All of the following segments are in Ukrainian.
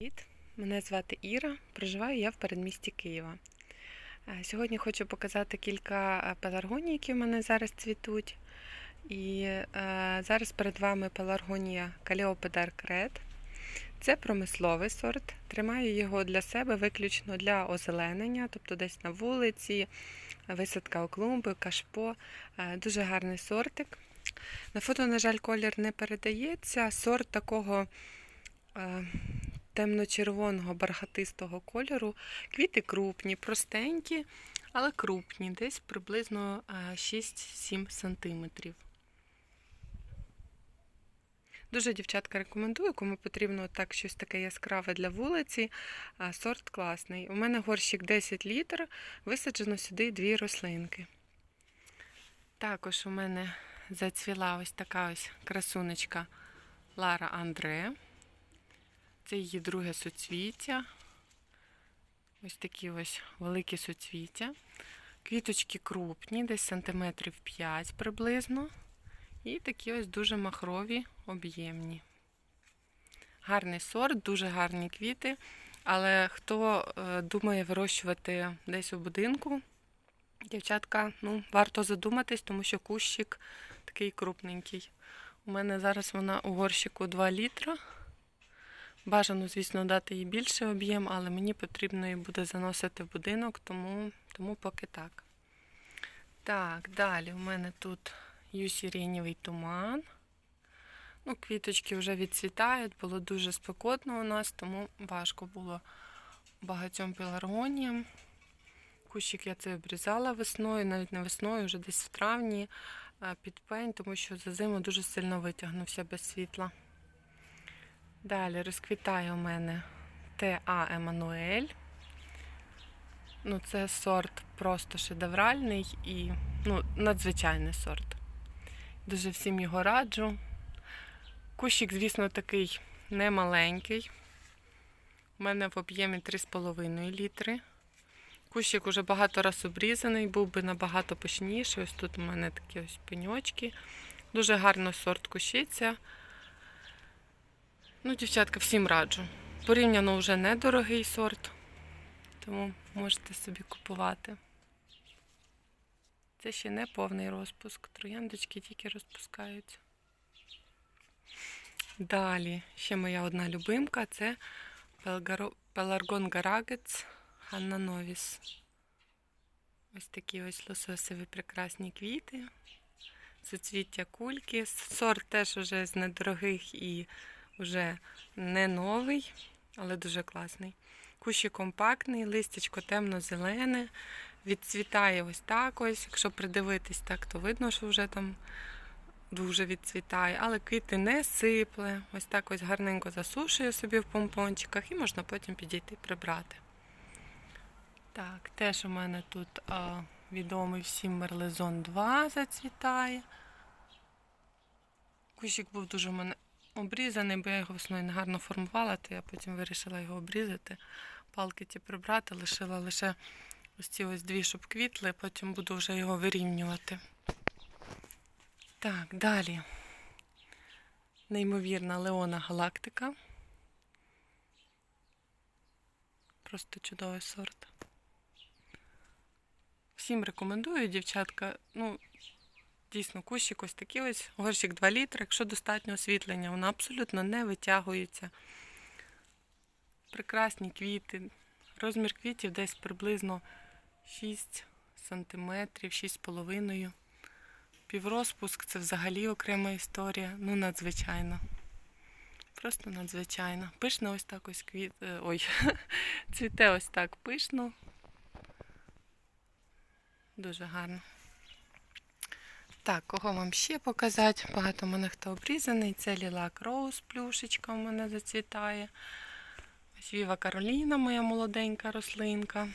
Привіт, мене звати Іра. Проживаю я в передмісті Києва. Е, Сьогодні хочу показати кілька е, пеларгоній, які в мене зараз цвітуть. І е, зараз перед вами пеларгонія Каліопедар Крет. Це промисловий сорт. Тримаю його для себе виключно для озеленення, тобто десь на вулиці, висадка у клумби, кашпо. Е, Дуже гарний сортик. На фото, на жаль, колір не передається. Сорт такого. е, темно-червоного бархатистого кольору. Квіти крупні, простенькі, але крупні, десь приблизно е, 6-7 см. Дуже дівчатка рекомендую, кому потрібно так щось таке яскраве для вулиці. Сорт класний. У мене горщик 10 літр, висаджено сюди дві рослинки. Також у мене зацвіла ось така ось красунечка Лара Андре. Це її друге суцвіття. Ось такі ось великі суцвіття. Квіточки крупні, десь сантиметрів 5 приблизно. І такі ось дуже махрові, об'ємні. Гарний сорт, дуже гарні квіти. Але хто е, думає вирощувати десь у будинку, дівчатка, ну, варто задуматись, тому що кущик такий крупненький. У мене зараз вона у горщику 2 літра. Бажано, звісно, дати їй більший об'єм, але мені потрібно її буде заносити в будинок, тому, тому поки так. Так, далі у мене тут юсіренєвий туман. Ну, квіточки вже відцвітають, було дуже спекотно у нас, тому важко було багатьом пеларгоніям. Кущик я це обрізала весною, навіть не весною, вже десь в травні а, під пень, тому що за зиму дуже сильно витягнувся без світла. Далі розквітає у мене ТА Еммануель. Ну, це сорт просто шедевральний і ну, надзвичайний сорт. Дуже всім його раджу. Кущик, звісно, такий немаленький. У мене в об'ємі 3,5 літри. Кущик уже багато раз обрізаний, був би набагато пишніший. Ось тут у мене такі ось пеньочки. Дуже гарно сорт кущиться. Ну, дівчатка, всім раджу. Порівняно вже недорогий сорт, тому можете собі купувати. Це ще не повний розпуск. Трояндочки тільки розпускаються. Далі, ще моя одна любимка це Пеларгон Гарагець Ханна Новіс. Ось такі ось лососові прекрасні квіти. Суцвіття кульки. Сорт теж уже з недорогих і вже не новий, але дуже класний. Кущі компактний, листячко темно-зелене, відцвітає ось так ось. Якщо придивитись так, то видно, що вже там дуже відцвітає, але квіти не сипле. Ось так ось гарненько засушує собі в помпончиках і можна потім підійти прибрати. Так, теж у мене тут а, відомий всім Мерлезон 2 зацвітає. Кущик був дуже у мене обрізаний, бо я його весною не гарно формувала, то я потім вирішила його обрізати. Палки ті прибрати, лишила лише ось ці ось дві, щоб квітли, потім буду вже його вирівнювати. Так, далі. Неймовірна Леона Галактика. Просто чудовий сорт. Всім рекомендую, дівчатка. Ну, Дійсно, кущик ось такий ось, горщик 2 літри. Якщо достатньо освітлення, воно абсолютно не витягується. Прекрасні квіти. Розмір квітів десь приблизно 6 сантиметрів, 6,5. Піврозпуск це взагалі окрема історія. Ну, надзвичайно. Просто надзвичайно. Пишно ось так ось квіт. е, Ой, цвіте ось так пишно. Дуже гарно. Так, кого вам ще показати? Багато в мене хто обрізаний. Це Лілак Роуз, плюшечка у мене зацвітає. Ось Віва Кароліна, моя молоденька рослинка.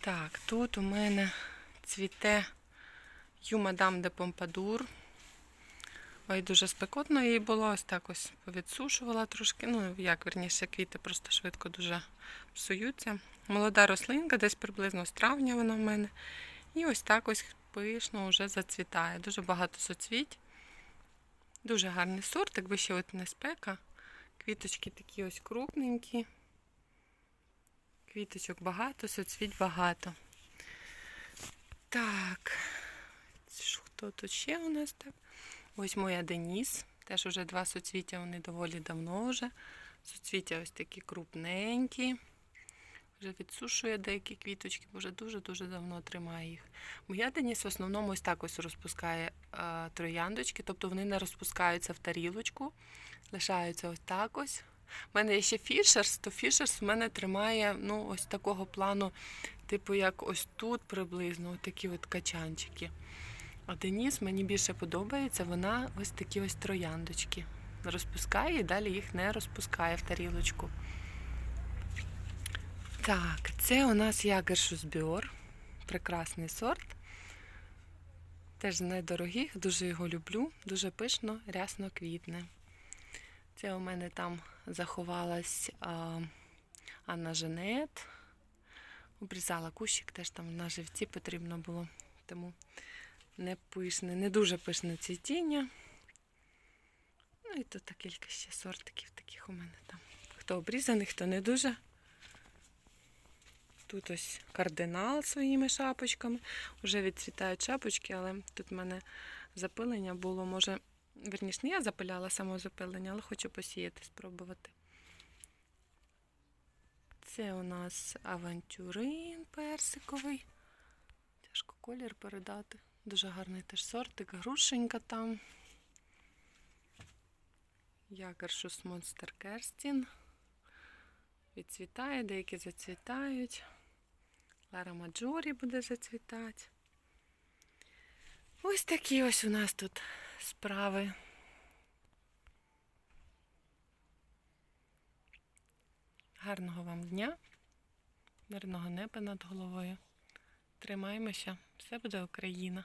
Так, тут у мене цвіте Ю Мадам де Помпадур. Ой, дуже спекотно їй було, ось так ось повідсушувала трошки. Ну, як верніше, квіти просто швидко дуже псуються. Молода рослинка, десь приблизно з травня вона в мене. І ось так ось пишно вже зацвітає. Дуже багато соцвіть. Дуже гарний сорт, якби ще от не спека. Квіточки такі ось крупненькі. Квіточок багато, соцвіть багато. Так. Хто тут ще у нас так? Ось моя Деніс. Теж уже два соцвіття, вони доволі давно вже. Соцвіття ось такі крупненькі. Вже відсушує деякі квіточки, бо вже дуже-дуже давно тримає їх. Моя Деніс в основному ось так ось розпускає е, трояндочки, тобто вони не розпускаються в тарілочку, лишаються ось так ось. У мене є ще фішерс, то фішерс у мене тримає ну, ось такого плану, типу як ось тут приблизно, такі от качанчики. А Деніс мені більше подобається, вона ось такі ось трояндочки розпускає і далі їх не розпускає в тарілочку. Так, це у нас Ягершусбіор. Прекрасний сорт. Теж з недорогих, дуже його люблю, дуже пишно, рясно квітне. Це у мене там заховалась а, Анна Женет. Обрізала кущик, теж там на живці потрібно було. Тому не пишне, не дуже пишне цвітіння. Ну і тут кілька ще сортиків таких у мене там. Хто обрізаний, хто не дуже. Тут ось кардинал своїми шапочками. Уже відцвітають шапочки, але тут в мене запилення було, може, верніше, не я запиляла само запилення, але хочу посіяти, спробувати. Це у нас авантюрин персиковий. Тяжко колір передати. Дуже гарний теж сортик, грушенька там. Ягершус Монстер Керстін. Відцвітає, деякі зацвітають. Лара Маджорі буде зацвітати. Ось такі ось у нас тут справи. Гарного вам дня, мирного неба над головою. Тримаємося, все буде Україна.